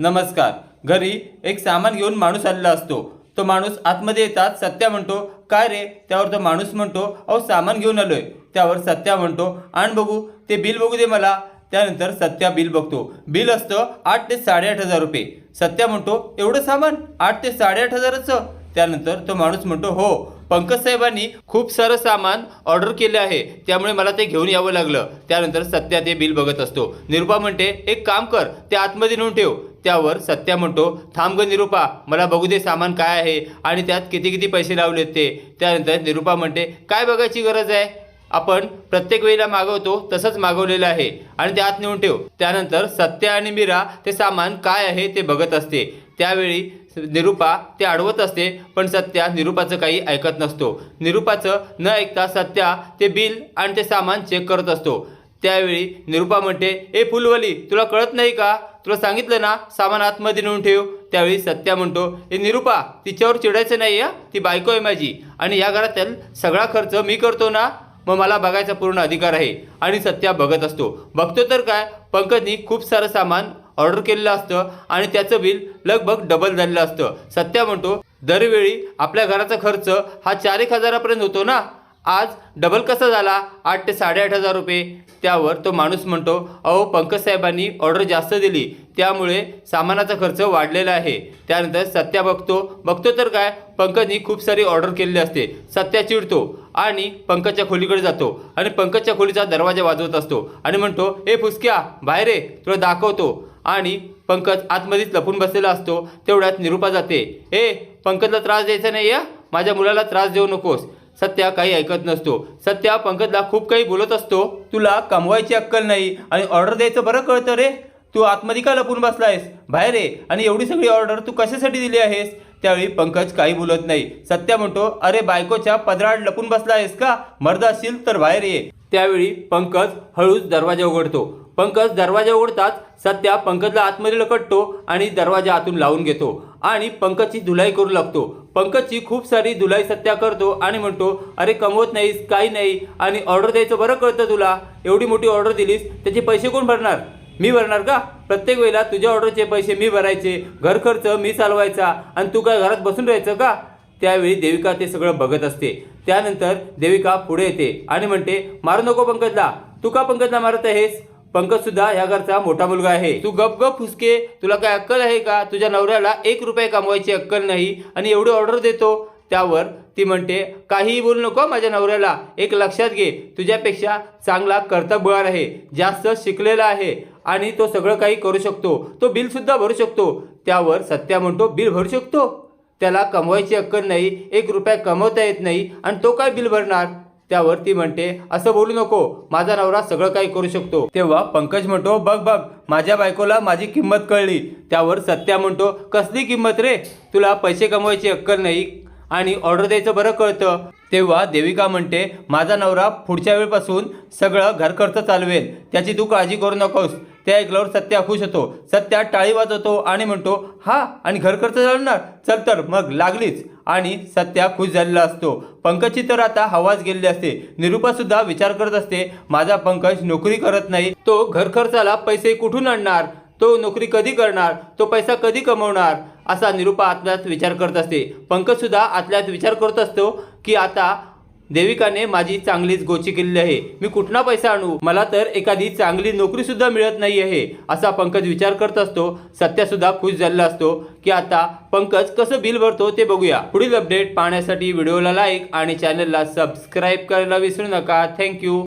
नमस्कार. घरी एक सामान घेऊन माणूस आलेला असतो. तो माणूस आतमध्ये येतात सत्या म्हणतो काय रे? त्यावर तो माणूस म्हणतो अहो सामान घेऊन आलोय. त्यावर सत्या म्हणतो आण बघू ते बिल बघू दे मला. त्यानंतर सत्या बिल बघतो. बिल असतं आठ ते साडेआठ हजार रुपये. सत्या म्हणतो एवढं सामान? आठ ते साडेआठ हजाराचं? त्यानंतर तो माणूस म्हणतो हो. पंकज साहेबांनी खूप सारं सामान ऑर्डर केले आहे. त्यामुळे मला ते घेऊन यावं लागलं. त्यानंतर सत्या ते बिल बघत असतो. निरुपा म्हणते एक काम कर ते आतमध्ये नेऊन ठेव. त्यावर सत्या म्हणतो थांब ग निरुपा मला बघू दे सामान काय आहे आणि त्यात किती किती पैसे लावलेत ते. त्यानंतर निरुपा म्हणते काय बघायची गरज आहे? आपण प्रत्येक वेळेला मागवतो तसंच मागवलेलं आहे. आणि ते आत नेऊन ठेव. त्यानंतर सत्या आणि मीरा ते सामान काय आहे ते बघत असते. त्यावेळी निरुपा ते अडवत असते पण सत्या निरुपाचं काही ऐकत नसतो. निरुपाचं न ऐकता सत्या ते बिल आणि ते सामान चेक करत असतो. त्यावेळी निरुपा म्हणते ए फुलवली तुला कळत नाही का? तुला सांगितलं ना सामान आतमध्ये नेऊन ठेव. त्यावेळी सत्या म्हणतो ए निरुपा तिच्यावर चिडायचं नाही आहे ती बायको आहे माझी आणि या घरातील सगळा खर्च मी करतो ना? मग मला बघायचा पूर्ण अधिकार आहे. आणि सत्या बघत असतो. बघतो तर काय? पंकजनी खूप सारं सामान ऑर्डर केलेलं असतं आणि त्याचं बिल लगभग डबल झालेलं असतं. सत्या म्हणतो दरवेळी आपल्या घराचा खर्च हा चार एक हजारापर्यंत होतो ना? आज डबल कसा झाला? आठ ते साडेआठ हजार रुपये. त्यावर तो माणूस म्हणतो अहो पंकज साहेबांनी ऑर्डर जास्त दिली. त्यामुळे सामानाचा खर्च वाढलेला आहे. त्यानंतर सत्या बघतो बघतो तर काय पंकजनी खूप सारी ऑर्डर केलेली असते. सत्या चिडतो आणि पंकजच्या खोलीकडे जातो आणि पंकजच्या खोलीचा दरवाजा वाजवत असतो आणि म्हणतो ए फुसक्या बाहेर आहे तुला दाखवतो. आणि पंकज आतमध्येच लपून बसलेला असतो तेवढ्यात निरुपा जाते. ए पंकजला त्रास द्यायचा नाही या माझ्या मुलाला त्रास देऊ नकोस. सत्या काही ऐकत नसतो. सत्या पंकजला खूप काही बोलत असतो. तुला कमवायची अक्कल नाही आणि ऑर्डर द्यायचं बरं कळतं रे. तू आतमध्ये का लपून बसलायस? बाहेर ये आणि एवढी सगळी ऑर्डर तू कशासाठी दिली आहेस? त्यावेळी पंकज काही बोलत नाही. सत्या म्हणतो अरे बायकोच्या पदराड लपून बसला आहेस का? मर्द असशील तर बाहेर ये. त्यावेळी पंकज हळूच दरवाजा उघडतो. पंकज दरवाजा उघडताच सत्या पंकजला आतमध्ये लकटतो आणि दरवाजा आतून लावून घेतो. आणि पंकजची धुलाई करू लागतो. पंकजची खूप सारी धुलाई सत्या करतो आणि म्हणतो अरे कमवत नाहीस काही नाही. आणि ऑर्डर द्यायचं बरं कळतं तुला? एवढी मोठी ऑर्डर दिलीस त्याचे पैसे कोण भरणार? मी भरणार का? प्रत्येक वेळेला तुझ्या ऑर्डरचे पैसे मी भरायचे. घर खर्च मी चालवायचा. आणि तू काय घरात बसून राहायचं का? त्यावेळी देविका ते सगळं बघत असते. त्यानंतर देविका पुढे येते आणि म्हणते मारू नको पंकजला. तू का पंकजला मारत आहेस? पंकज सुद्धा ह्या घरचा मोठा मुलगा आहे. तू गप गप फुसके तुला काय अक्कल आहे का? तुझ्या नवऱ्याला एक रुपये कमवायची अक्कल नाही आणि एवढी ऑर्डर देतो. त्यावर ती म्हणते काहीही बोलू नको माझ्या नवऱ्याला. एक लक्षात घे तुझ्यापेक्षा चांगला कर्तबगार आहे. जास्त शिकलेला आहे आणि तो सगळं काही करू शकतो. तो बिलसुद्धा भरू शकतो. त्यावर सत्या म्हणतो बिल भरू शकतो? त्याला कमवायची अक्कल नाही एक रुपया कमवता येत नाही आणि तो काय बिल भरणार? त्यावर ती म्हणते असं बोलू नको माझा नवरा सगळं काही करू शकतो. तेव्हा पंकज म्हणतो बघ बघ माझ्या बायकोला माझी किंमत कळली. त्यावर सत्या म्हणतो कसली किंमत रे? तुला पैसे कमवायची अक्कल नाही आणि ऑर्डर द्यायचं बरं कळतं. तेव्हा देविका म्हणते माझा नवरा पुढच्या वेळपासून सगळं घर खर्च चालवेल. त्याची तू काळजी करू नकोस. त्या ऐकल्यावर सत्या खुश होतो. सत्या टाळी वाजवतो आणि म्हणतो हा आणि घर खर्च चालणार? चल तर मग लागलीच. आणि सत्या खुश झालेला असतो. पंकजची तर आता हवाच गेलेली असते. निरुपासुद्धा विचार करत असते माझा पंकज नोकरी करत नाही. तो घर खर्चाला पैसे कुठून आणणार? तो नोकरी कधी करणार? तो पैसा कधी कमवणार? असा निरुपा आतल्यात विचार करत असते. पंकजसुद्धा आतल्यात विचार करत असतो की आता देविकाने माझी चांगलीच गोची केलेली आहे. मी कुठला पैसा आणू? मला तर एखादी चांगली नोकरी सुद्धा मिळत नाही आहे. असा पंकज विचार करत असतो. सत्या सुद्धा खुश झालेला असतो की आता पंकज कसं बिल भरतो ते बघूया. पुढील अपडेट पाहण्यासाठी व्हिडिओला लाईक आणि चॅनलला सबस्क्राईब करायला विसरू नका. थँक्यू